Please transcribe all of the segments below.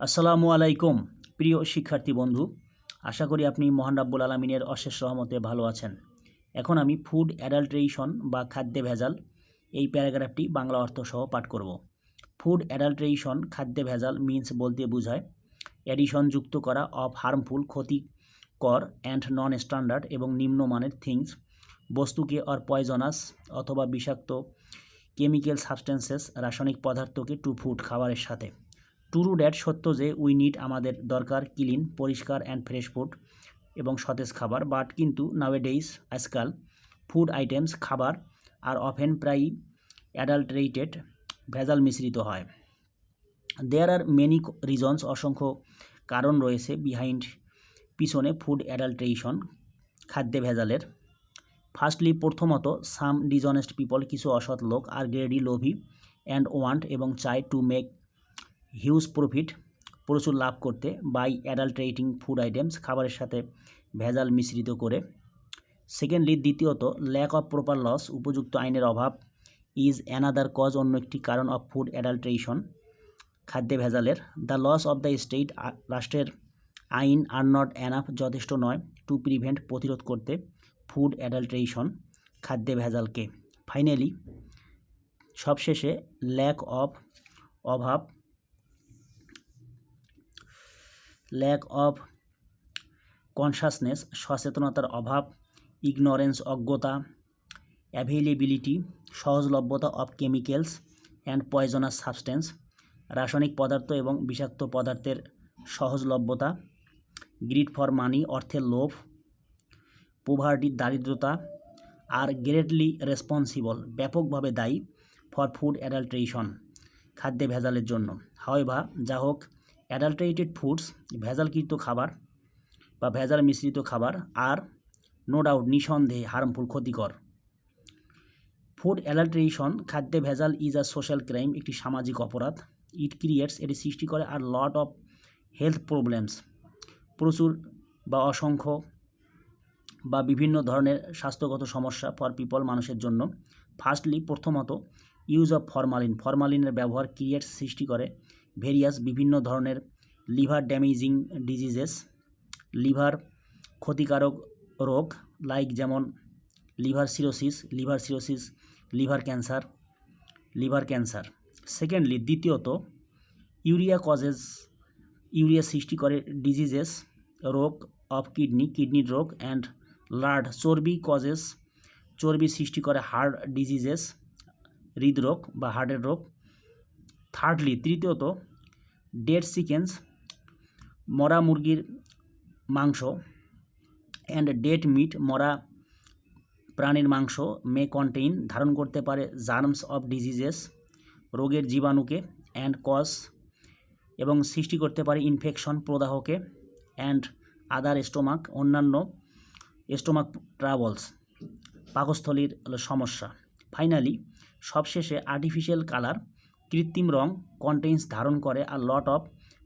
আসসালামু আলাইকুম, প্রিয় শিক্ষার্থী বন্ধু। আশা করি আপনি মহান রাব্বুল আলমিনের অশেষ রহমতে ভালো আছেন। এখন আমি ফুড অ্যাডাল্ট্রেশন বা খাদ্যে ভেজাল এই প্যারাগ্রাফটি বাংলা অর্থ সহ পাঠ করব। ফুড অ্যাডাল্ট্রেশন খাদ্যে ভেজাল মিন্স বলতে বোঝায় অ্যাডিশন যুক্ত করা অফ হার্মফুল ক্ষতিকর অ্যান্ড নন স্ট্যান্ডার্ড এবং নিম্নমানের থিংস বস্তুকে অর পয়জনাস অথবা বিষাক্ত কেমিক্যাল সাবস্টেন্সেস রাসায়নিক পদার্থকে টু ফুড খাবারের সাথে। টুরু ড্যাট সত্য যে উই নিড আমাদের দরকার ক্লিন, পরিষ্কার অ্যান্ড ফ্রেশ ফুড এবং সতেজ খাবার, বাট কিন্তু নাওয়েডেইস আজকাল ফুড আইটেমস খাবার আর অফেন প্রায়ই অ্যাডাল্টারেটেড ভেজাল মিশ্রিত হয়। দেয়ার আর মেনি রিজনস অসংখ্য কারণ রয়েছে বিহাইন্ড পিছনে ফুড অ্যাডাল্ট্রেশন খাদ্যে ভেজালের। ফার্স্টলি প্রথমত সাম ডিজনেস্ট পিপল কিছু অসৎ লোক আর গ্রেডি লোভি অ্যান্ড ওয়ান্ট এবং চাই টু মেক হিউজ প্রফিট প্রচুর লাভ করতে বাই অ্যাডাল্ট্রেটিং ফুড আইটেমস খাবারের সাথে ভেজাল মিশ্রিত করে। সেকেন্ডলি, দ্বিতীয়ত ল্যাক অফ প্রপার লস উপযুক্ত আইনের অভাব ইজ অ্যানাদার কজ অন্য একটি কারণ অফ ফুড অ্যাডাল্ট্রেশন খাদ্যে ভেজালের। The laws of the state রাষ্ট্রের আইন আর নট অ্যানাফ যথেষ্ট নয় টু প্রিভেন্ট প্রতিরোধ করতে ফুড অ্যাডাল্ট্রেশন খাদ্যে ভেজালকে। ফাইনালি সবশেষে ল্যাক অফ অভাব ল্যাক অফ কনসাসনেস সচেতনতার অভাব ইগনোরেন্স অজ্ঞতা availability সহজলভ্যতা of chemicals and poisonous substance রাসায়নিক পদার্থ এবং বিষাক্ত পদার্থের সহজলভ্যতা গ্রিড ফর মানি অর্থের লোভ পোভার্টি দারিদ্রতা আর গ্রেটলি রেসপন্সিবল ব্যাপকভাবে দায়ী ফর ফুড অ্যাডাল্ট্রেশন খাদ্যে ভেজালের জন্য। হাওয়েভা যা হোক অ্যাডাল্টারেটেড ফুডস, ভেজালকৃত খাবার বা ভেজাল মিশ্রিত খাবার আর নো ডাউট নিঃসন্দেহে হার্মফুল ক্ষতিকর। ফুড অ্যাডাল্ট্রেশন খাদ্যে ভেজাল ইজ আ সোশ্যাল ক্রাইম একটি সামাজিক অপরাধ। ইট ক্রিয়েটস এটি সৃষ্টি করে আর লট অফ হেলথ প্রবলেমস প্রচুর বা অসংখ্য বা বিভিন্ন ধরনের স্বাস্থ্যগত সমস্যা ফর পিপল মানুষের জন্য। ফার্স্টলি প্রথমত ইউজ অফ ফরমালিন ফরমালিনের ব্যবহার ক্রিয়েটস সৃষ্টি করে ভেরিয়াস বিভিন্ন ধরনের লিভার ড্যামেজিং ডিজিজেস, লিভার ক্ষতিকারক রোগ, লাইক যেমন liver cirrhosis liver cirrhosis, liver cancer liver cancer. Secondly দ্বিতীয়ত, ইউরিয়া কজেস ইউরিয়া সৃষ্টি করে ডিজিজেস, রোগ অফ কিডনি, কিডনির রোগ অ্যান্ড লার্ড চর্বি কজেস চর্বি সৃষ্টি করে হার্ট ডিজিজেস, হৃদরোগ বা হার্টের রোগ। থার্ডলি তৃতীয়ত ডেড চিকেন্স মরা মুরগির মাংস অ্যান্ড ডেড মিট মরা প্রাণীর মাংস মে কন্টেইন ধারণ করতে পারে জার্মস অফ ডিজিজেস রোগের জীবাণুকে অ্যান্ড কজ এবং সৃষ্টি করতে পারে ইনফেকশন প্রদাহকে অ্যান্ড আদার স্টোমাক অন্যান্য স্টোমাক ট্রাভেলস পাকস্থলীর সমস্যা। ফাইনালি সবশেষে আর্টিফিশিয়াল কালার কৃত্রিম রং কন্টেন্স ধারণ করে আর লট অফ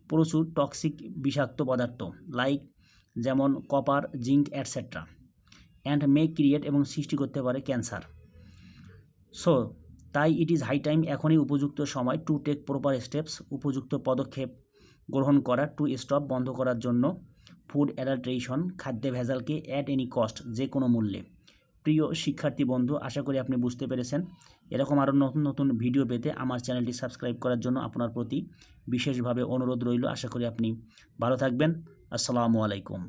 প্রচুর টক্সিক বিষাক্ত পদার্থ লাইক যেমন copper zinc etcetera and may create এবং সৃষ্টি করতে পারে ক্যান্সার সো তাই ইট ইজ হাই টাইম এখনই উপযুক্ত সময় টু টেক প্রপার স্টেপস উপযুক্ত পদক্ষেপ গ্রহণ করা টু স্টপ বন্ধ করার জন্য ফুড অ্যাডাল্ট্রেশন খাদ্যে ভেজালকে অ্যাট এনি কস্ট যে কোনো মূল্যে। প্রিয় শিক্ষার্থী বন্ধু, আশা করি আপনি বুঝতে পেরেছেন। এরকম আরও নতুন নতুন ভিডিও পেতে আমার চ্যানেলটি সাবস্ক্রাইব করার জন্য আপনার প্রতি বিশেষভাবে অনুরোধ রইল। আশা করি আপনি ভালো থাকবেন। আসসালামু আলাইকুম।